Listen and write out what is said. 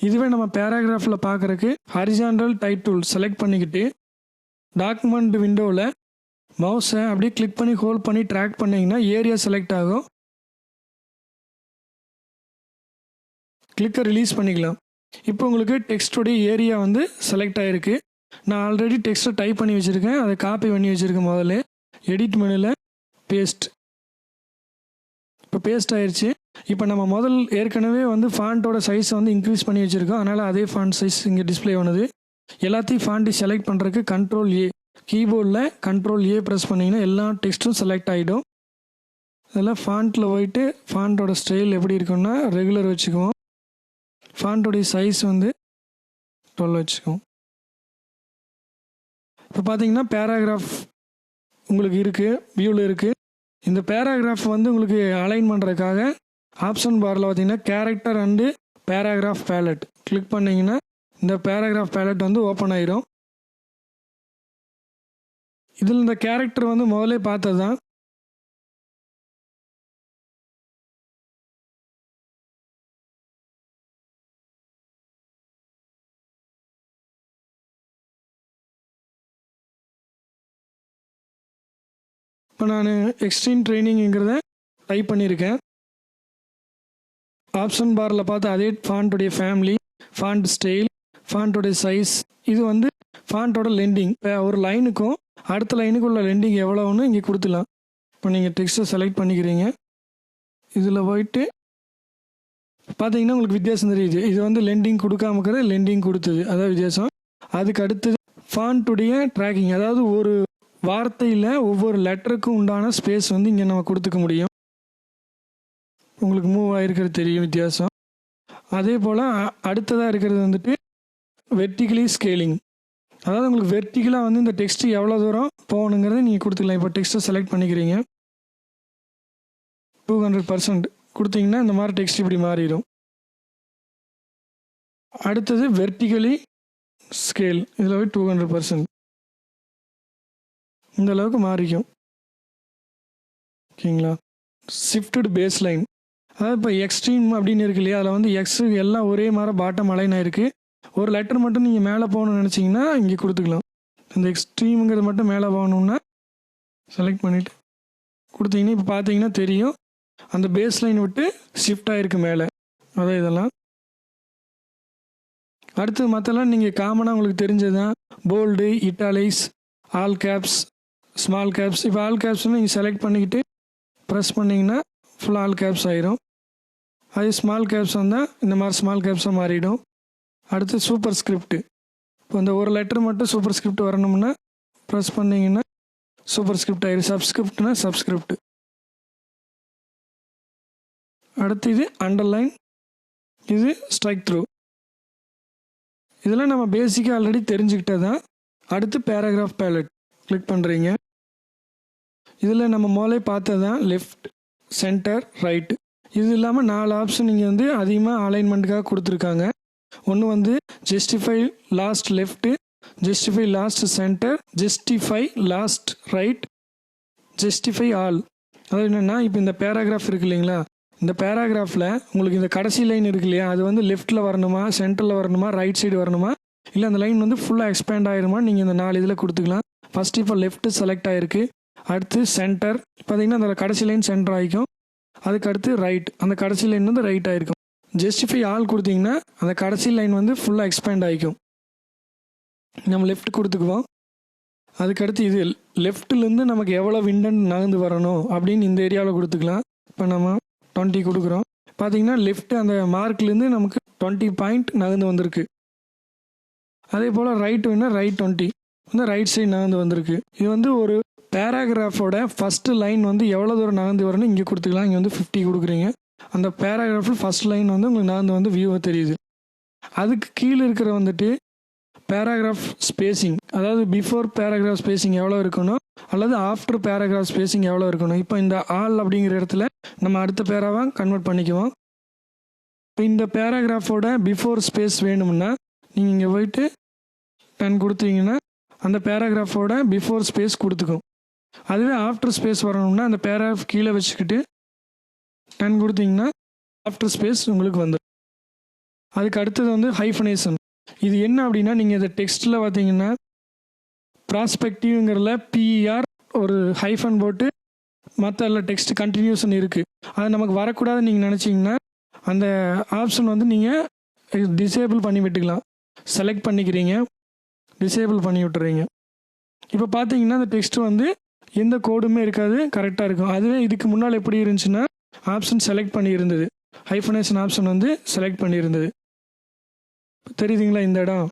இதுவே நம்ம பேராகிராஃபில் பார்க்குறக்கு டைட் டைட்டில் செலக்ட் பண்ணிக்கிட்டு டாக்குமெண்ட் விண்டோவில் மவுஸை அப்படியே கிளிக் பண்ணி ஹோல்ட் பண்ணி ட்ராக் பண்ணிங்கன்னா ஏரியா செலக்ட் ஆகும். கிளிக்கை ரிலீஸ் பண்ணிக்கலாம். இப்போ உங்களுக்கு டெக்ஸ்டோடைய ஏரியா வந்து செலக்ட் ஆகிருக்கு நான் ஆல்ரெடி டெக்ஸ்ட்டை டைப் பண்ணி வச்சுருக்கேன். அதை காப்பி பண்ணி வச்சுருக்கேன் முதல்ல. எடிட் மெனுவில் பேஸ்ட் இப்போ பேஸ்ட் ஆயிடுச்சு இப்போ நம்ம முதல் ஏற்கனவே வந்து ஃபாண்ட்டோட சைஸ் வந்து இன்க்ரீஸ் பண்ணி வச்சுருக்கோம். அதனால் அதே ஃபாண்ட் சைஸ் இங்கே டிஸ்ப்ளே ஆனது. எல்லாத்தையும் ஃபாண்ட்டு செலக்ட் பண்ணுறதுக்கு கண்ட்ரோல் ஏ கீபோர்டில் கண்ட்ரோல் ஏ ப்ரெஸ் பண்ணிங்கன்னா எல்லா டெக்ஸ்ட்டும் செலக்ட் ஆகிடும் இதெல்லாம் ஃபாண்ட்டில் போயிட்டு ஃபாண்ட்டோட ஸ்டைல் எப்படி இருக்குன்னா ரெகுலர் வச்சுக்குவோம். ஃபாண்ட்டோடைய சைஸ் வந்து டுவெல் வச்சுக்குவோம். இப்போ பார்த்தீங்கன்னா பேராகிராஃப் உங்களுக்கு இருக்குது வியூவில் இருக்குது இந்த பேராகிராஃப் வந்து உங்களுக்கு அலைன் பண்ணுறதுக்காக ஆப்ஷன் பாரில் பார்த்தீங்கன்னா character and paragraph palette click பண்ணிங்கன்னா இந்த பேராகிராஃப் பேலட் வந்து ஓப்பன் ஆயிரும். இதில் இந்த கேரக்டர் வந்து முதல்ல பார்த்தது தான் இப்போ நான் எக்ஸ்ட்ரீம் ட்ரைனிங்கிறத டைப் பண்ணியிருக்கேன் ஆப்ஷன் பாரில் பார்த்து அதே ஃபாண்ட்டுடைய ஃபேமிலி ஃபாண்ட் ஸ்டைல் ஃபாண்ட்டோடைய சைஸ் இது வந்து ஃபாண்ட்டோட லெண்டிங் ஒரு லைனுக்கும் அடுத்த லைனுக்கு உள்ள லெண்டிங் எவ்வளோன்னு இங்கே கொடுத்துலாம் இப்போ நீங்கள் டெக்ஸ்ட்டை செலக்ட் பண்ணிக்கிறீங்க. இதில் போயிட்டு பார்த்தீங்கன்னா உங்களுக்கு வித்தியாசம் தெரியுது. இது வந்து லெண்டிங் கொடுக்காம இருக்கிறது லெண்டிங் கொடுத்தது. அதான் வித்தியாசம். அதுக்கு அடுத்தது ஃபாண்ட்டுடைய ட்ராக்கிங் அதாவது ஒரு வார்த்தையில் ஒவ்வொரு லெட்டருக்கும் உண்டான ஸ்பேஸ் வந்து இங்கே நம்ம கொடுத்துக்க முடியும். உங்களுக்கு மூவ் ஆகிருக்கிறது தெரியும் வித்தியாசம். அதே போல் அடுத்ததாக இருக்கிறது வந்துட்டு வெர்டிகலி ஸ்கேலிங் அதாவது உங்களுக்கு வெர்டிகலாக வந்து இந்த டெக்ஸ்ட்டு எவ்வளோ தூரம் போகணுங்கிறத நீங்கள் கொடுத்துக்கலாம். இப்போ டெக்ஸ்ட்டை செலக்ட் பண்ணிக்கிறீங்க. டூ ஹண்ட்ரட் பர்சன்ட் கொடுத்தீங்கன்னா இந்த மாதிரி டெக்ஸ்ட் இப்படி மாறிடும். அடுத்தது வெர்டிகலி ஸ்கேல் இதில் போய் டூ ஹண்ட்ரட் பர்சன்ட் இந்த அளவுக்கு மாறிக்கும். ஓகேங்களா? ஷிஃப்டட் பேஸ் லைன் அதாவது இப்போ எக்ஸ்ட்ரீம் அப்படின்னு இருக்கு இல்லையா? அதில் வந்து எக்ஸ் எல்லாம் ஒரே மாதிரி பாட்டம் அலைன் ஆயிருக்கு. ஒரு லெட்டர் மட்டும் நீங்கள் மேலே போகணும்னு நினச்சிங்கன்னா இங்கே கொடுத்துக்கலாம். இந்த எக்ஸ்ட்ரீமுங்கிறது மட்டும் மேலே போகணுன்னா செலக்ட் பண்ணிவிட்டு கொடுத்தீங்கன்னா இப்போ பார்த்தீங்கன்னா தெரியும். அந்த பேஸ் லைன் விட்டு ஷிஃப்ட் ஆகிருக்கு மேலே. அதான் இதெல்லாம். அடுத்து மற்றெல்லாம் நீங்கள் காமனாக உங்களுக்கு தெரிஞ்சது தான் bold italics all caps small caps இப்போ ஆல் கேப்ஸ்னு நீங்கள் செலக்ட் பண்ணிக்கிட்டு ப்ரெஸ் பண்ணிங்கன்னா ஃபுல் ஆல் கேப்ஸ் ஆகிடும் அதே ஸ்மால் கேப்ஸ் வந்தால் இந்த மாதிரி ஸ்மால் கேப்ஸாக மாறிடும். அடுத்து சூப்பர் ஸ்கிரிப்ட் இப்போ இந்த ஒரு லெட்டர் மட்டும் சூப்பர் ஸ்கிரிப்ட் வரணும்னா ப்ரெஸ் பண்ணிங்கன்னா சூப்பர் ஸ்கிரிப்ட் ஆகிடும் சப்ஸ்கிரிப்ட்னா சப்ஸ்கிரிப்ட் அடுத்து இது அண்டர்லைன் இது ஸ்ட்ரைக் த்ரூ இதெல்லாம் நம்ம பேசிக்காக ஆல்ரெடி தெரிஞ்சுக்கிட்டே தான் அடுத்து பேராகிராஃப் பேலட் கிளிக் பண்ணுறீங்க இதில் நம்ம முதலே பார்த்தது தான் லெஃப்ட் சென்டர் ரைட் இது இல்லாமல் நாலு ஆப்ஷன் இங்கே வந்து அதிகமாக அலைன்மெண்ட்டுக்காக கொடுத்துருக்காங்க. ஒன்று வந்து justify last left justify last centre justify last right justify all அதாவது என்னென்னா இப்போ இந்த பேராகிராஃப் இருக்கு இல்லைங்களா? இந்த பேராகிராஃபில் உங்களுக்கு இந்த கடைசி லைன் இருக்கு இல்லையா? அது வந்து லெஃப்ட்டில் வரணுமா சென்டரில் வரணுமா ரைட் சைடு வரணுமா? இல்லை அந்த லைன் வந்து ஃபுல்லாக எக்ஸ்பேண்ட் ஆயிருமா நீங்கள் இந்த நாலு இதில் கொடுத்துக்கலாம். ஃபஸ்ட் இப்போ லெஃப்ட்டு செலக்ட் ஆயிருக்கு. அடுத்து சென்டர் பார்த்தீங்கன்னா அந்த கடைசி லைன் சென்டர் ஆகிக்கும். அதுக்கு அடுத்து ரைட் அந்த கடைசி லைன் வந்து ரைட் ஆகிருக்கும். ஜஸ்டிஃபை ஆல் கொடுத்தீங்கன்னா அந்த கடைசி லைன் வந்து ஃபுல்லாக எக்ஸ்பேண்ட் ஆகிக்கும். நம்ம லெஃப்ட் கொடுத்துக்குவோம். அதுக்கடுத்து இது லெஃப்ட்லேருந்து நமக்கு எவ்வளோ விண்டன் நகர்ந்து வரணும் அப்படின்னு இந்த ஏரியாவில் கொடுத்துக்கலாம். இப்போ நம்ம டுவெண்ட்டி கொடுக்குறோம். பார்த்தீங்கன்னா லெஃப்ட் அந்த மார்க்லேருந்து நமக்கு டுவெண்ட்டி பாயிண்ட் நகர்ந்து வந்திருக்கு. அதே போல் ரைட் வேணால் ரைட் டுவெண்ட்டி இந்த ரைட் சைடு நகர்ந்து வந்திருக்கு. இது வந்து ஒரு பேராகிராஃபோட ஃபஸ்ட்டு லைன் வந்து எவ்வளோ தூரம் நகர்ந்து வரணும் இங்கே கொடுத்துக்கலாம். இங்கே வந்து ஃபிஃப்டி கொடுக்குறீங்க. அந்த பேராகிராஃபில் ஃபஸ்ட் லைன் வந்து உங்களுக்கு நகர்ந்து வந்து வியூவாக தெரியுது. அதுக்கு கீழே இருக்கிற வந்துட்டு பேராகிராஃப் ஸ்பேசிங் அதாவது பிஃபோர் பேராகிராஃப் ஸ்பேசிங் எவ்வளோ இருக்கணும்? அல்லது ஆஃப்டர் பேராகிராஃப் ஸ்பேசிங் எவ்வளோ இருக்கணும்? இப்போ இந்த ஆல் அப்படிங்கிற இடத்துல நம்ம அடுத்த பேராவாக கன்வெர்ட் பண்ணிக்குவோம். இப்போ இந்த பேராகிராஃபோட பிஃபோர் ஸ்பேஸ் வேணும்னா நீங்கள் இங்கே போயிட்டு டென் கொடுத்தீங்கன்னா அந்த பேராகிராஃபோட பிஃபோர் ஸ்பேஸ் கொடுத்துக்கும். அதுவே ஆஃப்டர் ஸ்பேஸ் வரணும்னா அந்த பேராகிராஃப் கீழே வச்சுக்கிட்டு டென் கொடுத்தீங்கன்னா ஆஃப்டர் ஸ்பேஸ் உங்களுக்கு வந்துடும் அதுக்கு அடுத்தது வந்து ஹைஃபனேஷன் இது என்ன அப்படின்னா நீங்கள் இந்த டெக்ஸ்ட்டில் பார்த்தீங்கன்னா ப்ராஸ்பெக்டிவ்ங்கிறதுல பிஇஆர் ஒரு ஹைஃபன் போட்டு மற்ற எல்லா டெக்ஸ்ட் கண்டினியூஷன் இருக்குது அது நமக்கு வரக்கூடாதுன்னு நீங்கள் நினச்சிங்கன்னா அந்த ஆப்ஷன் வந்து நீங்கள் டிசேபிள் பண்ணி விட்டுக்கலாம். செலக்ட் பண்ணிக்கிறீங்க. டிசேபிள் பண்ணி விட்டுறீங்க. இப்போ பார்த்தீங்கன்னா அந்த டெக்ஸ்ட் வந்து எந்த கோடுமே இருக்காது. கரெக்டாக இருக்கும். அதுவே இதுக்கு முன்னால் எப்படி இருந்துச்சுன்னா ஆப்ஷன் செலக்ட் பண்ணியிருந்தது. ஹைஃபனேஷன் ஆப்ஷன் வந்து செலக்ட் பண்ணியிருந்தது. தெரியுதுங்களா இந்த இடம்?